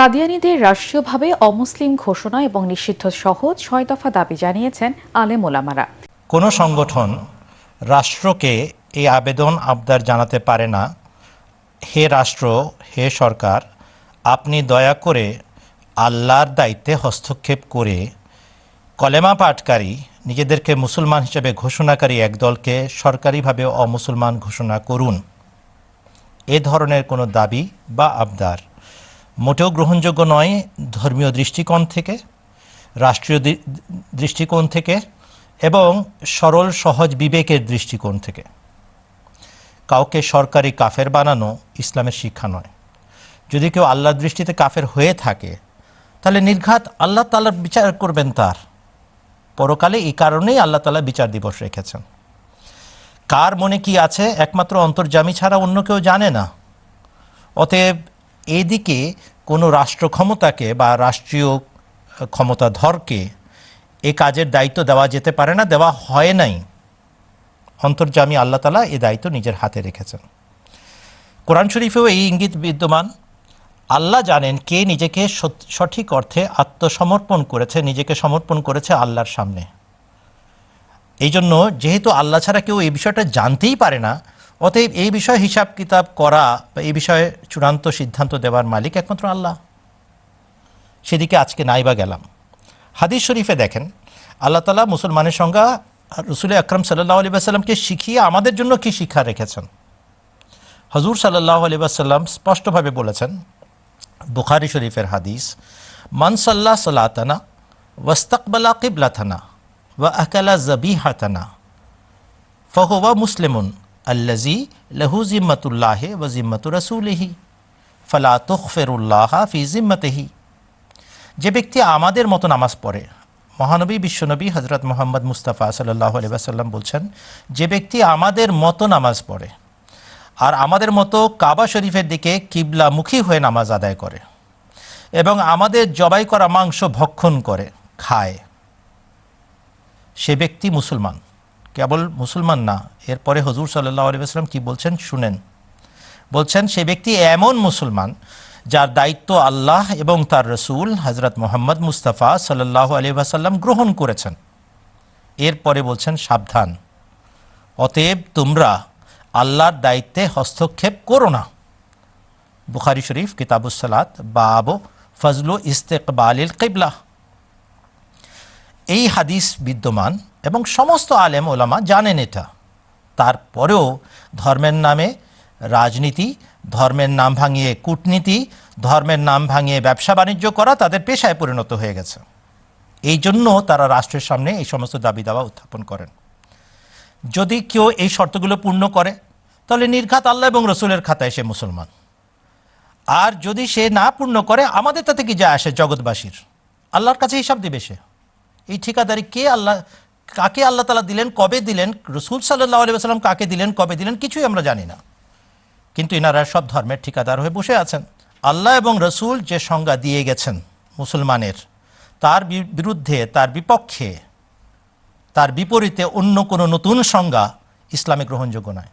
কাদিয়ানিদের রাষ্ট্রীয়ভাবে অমুসলিম ঘোষণা এবং নিষিদ্ধ সহ ছয় দফা দাবি জানিয়েছেন আলেম ওলামারা। কোনো সংগঠন রাষ্ট্রকে এই আবেদন আবদার জানাতে পারে না। হে রাষ্ট্র, হে সরকার, আপনি দয়া করে আল্লাহর দায়িত্বে হস্তক্ষেপ করে কলেমা পাঠকারী, নিজেদেরকে মুসলমান হিসেবে ঘোষণাকারী একদলকে সরকারিভাবে অমুসলমান ঘোষণা করুন। এ ধরনের কোনো দাবি বা আবদার মোটেও গ্রহণযোগ্য নয় ধর্মীয় দৃষ্টিকোণ থেকে, রাষ্ট্রীয় দৃষ্টিকোণ থেকে এবং সরল সহজ বিবেকের দৃষ্টিকোণ থেকে। কাউকে সরকারি কাফের বানানো ইসলামের শিক্ষা নয়। যদি কেউ আল্লাহর দৃষ্টিতে কাফের হয়ে থাকে, তাহলে নির্ঘাত আল্লাহ তালার বিচার করবেন তার। পরকালে এই কারণেই আল্লাহ তালা বিচার দিবস রেখেছেন। কার মনে কি আছে? একমাত্র অন্তর্জামী ছাড়া অন্য কেউ জানে না। অতএব এদিকে কোনো রাষ্ট্র ক্ষমতাকে বা রাষ্ট্রীয় ক্ষমতাধরকে এ কাজের দায়িত্ব দেওয়া যেতে পারে না, দেওয়া হয় নাই। অন্তর্জামী আল্লাহ তালা এ দায়িত্ব নিজের হাতে রেখেছেন। কোরআন শরীফেও এই ইঙ্গিত বিদ্যমান, আল্লাহ জানেন কে নিজেকে সঠিক অর্থে আত্মসমর্পণ করেছে, নিজেকে সমর্পণ করেছে আল্লাহর সামনে। এই জন্য যেহেতু আল্লাহ ছাড়া কেউ এই বিষয়টা জানতেই পারে না অতএব এই বিষয়ে হিসাব কিতাব করা বা এই বিষয়ে চূড়ান্ত সিদ্ধান্ত দেওয়ার মালিক একমাত্র আল্লাহ। সেদিকে আজকে নাই বা গেলাম। হাদিস শরীফে দেখেন, আল্লাহ তালা মুসলমানের সংজ্ঞা রসুল আকরম সাল্লাহ আলী আসাল্লামকে শিখিয়ে আমাদের জন্য কি শিক্ষা রেখেছেন? হজুর সাল্লাহ আলী আসাল্লাম স্পষ্টভাবে বলেছেন, বুখারি শরীফের হাদিস, মান সাল্লাহ সাল্লাতানা ওয়াস্তাকবালা কিবলাথানা ওয়া আকালা জবি হাতানা ফহোয়া মুসলিমুন আল্লাজি লহু জিম্মতুল্লাহে ওয়া জিম্মতু রসুলিহি। ফলা তুখফেরুল্লাহ ফি জিম্মতেহি যে ব্যক্তি আমাদের মতো নামাজ পড়ে, মহানবী, বিশ্বনবী হজরত মোহাম্মদ মুস্তাফা সাল্লাহ আলিবাসাল্লাম বলছেন, যে ব্যক্তি আমাদের মতো নামাজ পড়ে আর আমাদের মতো কাবা শরীফের দিকে কিবলামুখী হয়ে নামাজ আদায় করে এবং আমাদের জবাই করা মাংস ভক্ষণ করে, খায়, সে ব্যক্তি মুসলমান। কেবল মুসলমান না। এরপরে হজুর সাল্লাহ আলিবাসাল্লাম কি বলছেন? শুনেন। বলছেন, সে ব্যক্তি এমন মুসলমান যার দায়িত্ব আল্লাহ এবং তার রসুল হজরত মোহাম্মদ মুস্তাফা সাল্লাহ আলী আসাল্লাম গ্রহণ করেছেন। এরপরে বলছেন, সাবধান। অতএব তোমরা আল্লাহর দায়িত্বে হস্তক্ষেপ করো না। বুখারি শরীফ কিতাবুসালাত বাব ফজলু ইস্তেকবালিল কিবলা। এই হাদিস বিদ্যমান এবং সমস্ত আলেম ওলামা জানেন এটা। তারপরেও ধর্মের নামে রাজনীতি, ধর্মের নাম ভাঙিয়ে কূটনীতি, ধর্মের নাম ভাঙিয়ে ব্যবসা বাণিজ্য করা তাদের পেশায় পরিণত হয়ে গেছে। এই জন্য তারা রাষ্ট্রের সামনে এই সমস্ত দাবি দাওয়া উত্থাপন করেন। যদি কেউ এই শর্তগুলো পূর্ণ করে, তাহলে নির্ঘাত আল্লাহ এবং রসুলের খাতায় সে মুসলমান। আর যদি সে না পূর্ণ করে, আমাদের তাতে কি যায় আসে জগৎবাসীর? আল্লাহর কাছে হিসাব দিবে সে। এই ঠিকাদারি কে আল্লাহ, কাকে আল্লাহ তালা দিলেন, কবে দিলেন, রসুল সাল্লাহ আলি সাল্লাম কাকে দিলেন, কবে দিলেন, কিছুই আমরা জানি না। কিন্তু এনারা সব ধর্মের ঠিকাদার হয়ে বসে আছেন। আল্লাহ এবং রসুল যে সংজ্ঞা দিয়ে গেছেন মুসলমানের, তার বিরুদ্ধে, তার বিপক্ষে, তার বিপরীতে অন্য কোনো নতুন সংজ্ঞা ইসলামে গ্রহণযোগ্য নয়।